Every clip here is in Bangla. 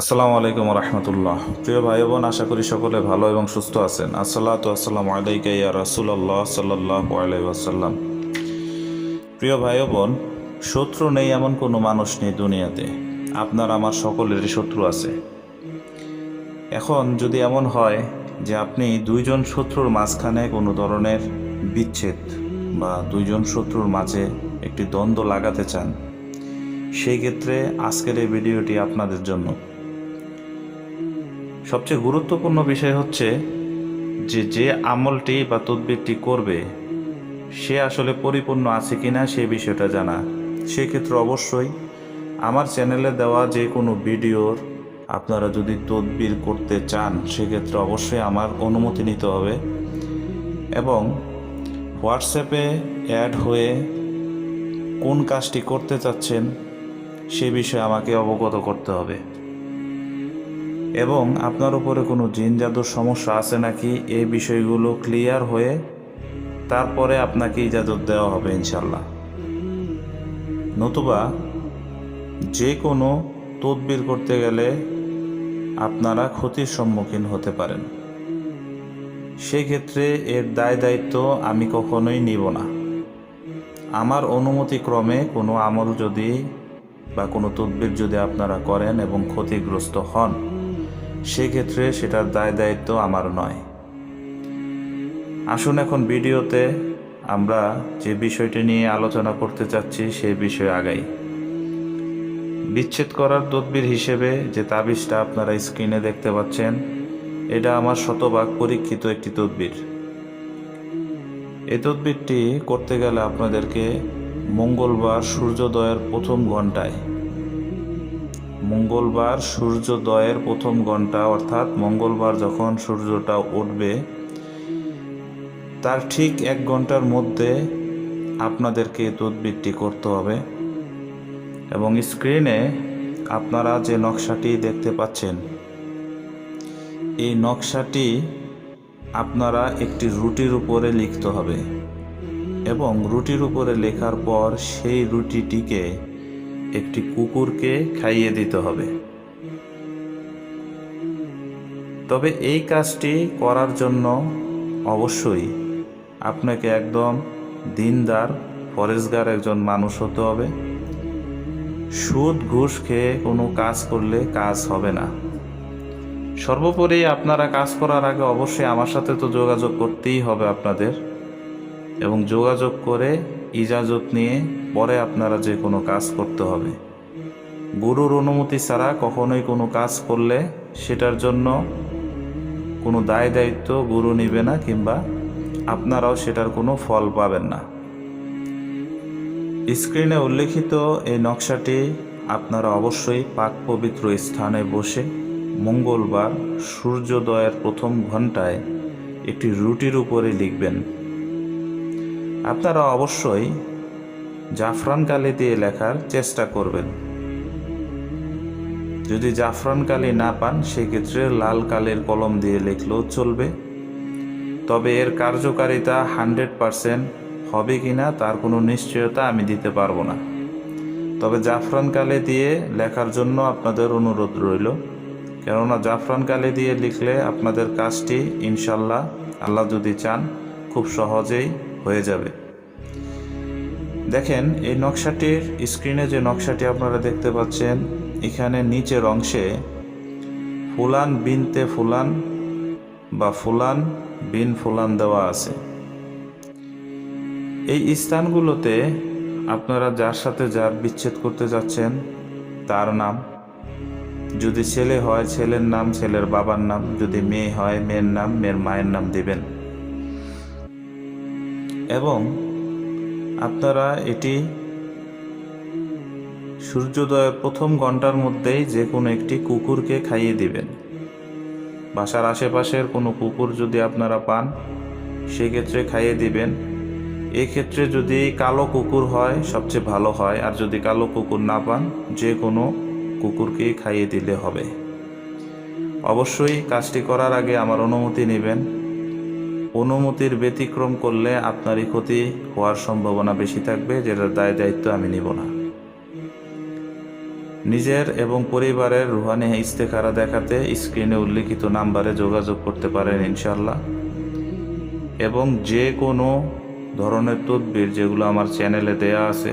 আসসালামু আলাইকুম রহমতুল্লাহ প্রিয় ভাই বোন আশা করি সকলে ভালো এবং সুস্থ আছেন। আসসালাতু আসসালামু আলাইকা ইয়া রাসূলুল্লাহ সাল্লাল্লাহু আলাইহি ওয়াসাল্লাম। প্রিয় ভাই বোন শত্রু নেই এমন কোনো মানুষ নেই দুনিয়াতে। আপনার, আমার সকলেরই শত্রু আছে। এখন যদি এমন হয় যে আপনি দুইজন শত্রুর মাঝখানে কোনো ধরনের বিচ্ছেদ বা দুইজন শত্রুর মাঝে একটি দ্বন্দ্ব লাগাতে চান, সেই ক্ষেত্রে আজকের এই ভিডিওটি আপনাদের জন্য। সবচেয়ে গুরুত্বপূর্ণ বিষয় হচ্ছে যে যে আমলটি বা তদবিরটি করবে, সে আসলে পরিপূর্ণ আছে কিনা সে বিষয়টা জানা। সেক্ষেত্রে অবশ্যই আমার চ্যানেলে দেওয়া যে কোনো ভিডিওর আপনারা যদি তদবির করতে চান, সেক্ষেত্রে অবশ্যই আমার অনুমতি নিতে হবে এবং হোয়াটসঅ্যাপে অ্যাড হয়ে কোন কাজটি করতে চাচ্ছেন, সে বিষয়ে আমাকে অবগত করতে হবে। এবং আপনার উপরে কোনো জিন জাদুর সমস্যা আছে নাকি এই বিষয়গুলো ক্লিয়ার হয়ে তারপরে আপনাকে ইজাজত দেওয়া হবে ইনশাল্লাহ নতুবা যে কোনো তদবির করতে গেলে আপনারা ক্ষতির সম্মুখীন হতে পারেন। সেই ক্ষেত্রে এর দায় দায়িত্ব আমি কখনোই নিব না। আমার অনুমতিক্রমে কোনো আমল যদি বা কোনো তদবির যদি আপনারা করেন এবং ক্ষতিগ্রস্ত হন সেক্ষেত্রে সেটার দায় দায়িত্ব আমার নয়। আসুন এখন ভিডিওতে আমরা যে বিষয়টি নিয়ে আলোচনা করতে চাচ্ছি সেই বিষয়ে আগাই। বিচ্ছেদ করার তদবির হিসেবে যে তাবিজটা আপনারা স্ক্রিনে দেখতে পাচ্ছেন, এটা আমার শতভাগ পরীক্ষিত একটি তদবির। এই তদবিরটি করতে গেলে আপনাদেরকে মঙ্গলবার সূর্যোদয়ের প্রথম ঘন্টায় মঙ্গলবার সূর্যোদয়ের প্রথম ঘণ্টা অর্থাৎ মঙ্গলবার যখন সূর্যটা উঠবে, তার ঠিক এক ঘণ্টার মধ্যে আপনাদেরকে তদবিরটি করতে হবে এবং স্ক্রিনে আপনারা যে নকশাটি দেখতে পাচ্ছেন, এই নকশাটি আপনারা একটি রুটির উপরে লিখতে হবে এবং রুটির উপরে লেখার পর সেই রুটিটিকে একটি কুকুরকে খাইয়ে দিতে হবে। তবে এই কাজটি করার জন্য অবশ্যই আপনাকে একদম দিনদার ফরেজগার একজন মানুষ হতে হবে। সুদ, ঘুষ খেয়ে কোনো কাজ করলে কাজ হবে না। সর্বোপরি আপনারা কাজ করার আগে অবশ্যই আমার সাথে তো যোগাযোগ করতেই হবে আপনাদের। এবং যোগাযোগ করে ইজাজত নিয়ে পরে আপনারা যে কোনো কাজ করতে হবে। গুরুর অনুমতি ছাড়া কখনোই কোনো কাজ করলে সেটার জন্য কোনো দায় দায়িত্ব গুরু নিবে না কিংবা আপনারাও সেটার কোনো ফল পাবেন না। স্ক্রিনে উল্লেখিত এই নকশাটি আপনারা অবশ্যই পাক পবিত্র স্থানে বসে মঙ্গলবার সূর্যোদয়ের প্রথম ঘন্টায় একটি রুটির উপরে লিখবেন। আপনারা অবশ্যই জাফরান কালি দিয়ে লেখার চেষ্টা করবেন। যদি জাফরান কালি না পান, সেক্ষেত্রে লাল কালির কলম দিয়ে লিখলেও চলবে। তবে এর কার্যকারিতা হান্ড্রেড পারসেন্ট হবে কি না তার কোনো নিশ্চয়তা আমি দিতে পারব না। তবে জাফরান কালি দিয়ে লেখার জন্য আপনাদের অনুরোধ রইল। কেননা জাফরান কালি দিয়ে লিখলে আপনাদের কাজটি ইনশাল্লাহ আল্লাহ যদি চান, খুব সহজেই হয়ে যাবে। দেখেন, এই নকশাটির স্ক্রিনে যে নকশাটি আপনারা দেখতে পাচ্ছেন, এখানে নিচের অংশে ফুলান বিনতে ফুলান বা ফুলান বিন ফুলান দেওয়া আছে। এই স্থানগুলোতে আপনারা যার সাথে যার বিচ্ছেদ করতে যাচ্ছেন, তার নাম। যদি ছেলে হয়, ছেলের নাম, ছেলের বাবার নাম। যদি মেয়ে হয়, মেয়ের নাম, মেয়ের মায়ের নাম দিবেন। এবং আপনারা এটি সূর্যোদয়ের প্রথম ঘণ্টার মধ্যেই যে কোনো একটি কুকুরকে খাইয়ে দিবেন। বাসার আশেপাশের কোনো কুকুর যদি আপনারা পান, সেক্ষেত্রে খাইয়ে দিবেন। এক্ষেত্রে যদি কালো কুকুর হয়, সবচেয়ে ভালো হয়। আর যদি কালো কুকুর না পান, যে কোনো কুকুরকে খাইয়ে দিলে হবে। অবশ্যই কাজটি করার আগে আমার অনুমতি নেবেন। অনুমতির ব্যতিক্রম করলে আপনারই ক্ষতি হওয়ার সম্ভাবনা বেশি থাকবে, যেটার দায় দায়িত্ব আমি নিব না। নিজের এবং পরিবারের রুহানি ইস্তেখারা দেখাতে স্ক্রিনে উল্লিখিত নাম্বারে যোগাযোগ করতে পারেন ইনশাল্লাহ এবং যে কোনো ধরনের তদবির যেগুলো আমার চ্যানেলে দেয়া আছে,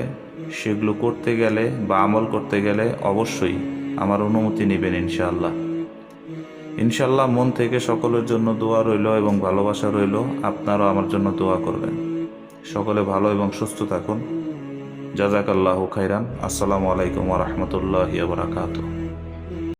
সেগুলো করতে গেলে বা আমল করতে গেলে অবশ্যই আমার অনুমতি নেবেন ইনশাআল্লাহ। ইনশাল্লাহ মন থেকে সকলের জন্য দোয়া রইল এবং ভালোবাসা রইল। আপনারাও আমার জন্য দোয়া করবেন। সকলে ভালো এবং সুস্থ থাকুন। জাজাকাল্লাহ খাইরান। আসসালামু আলাইকুম রহমতুল্লাহ বারাকাতুহু।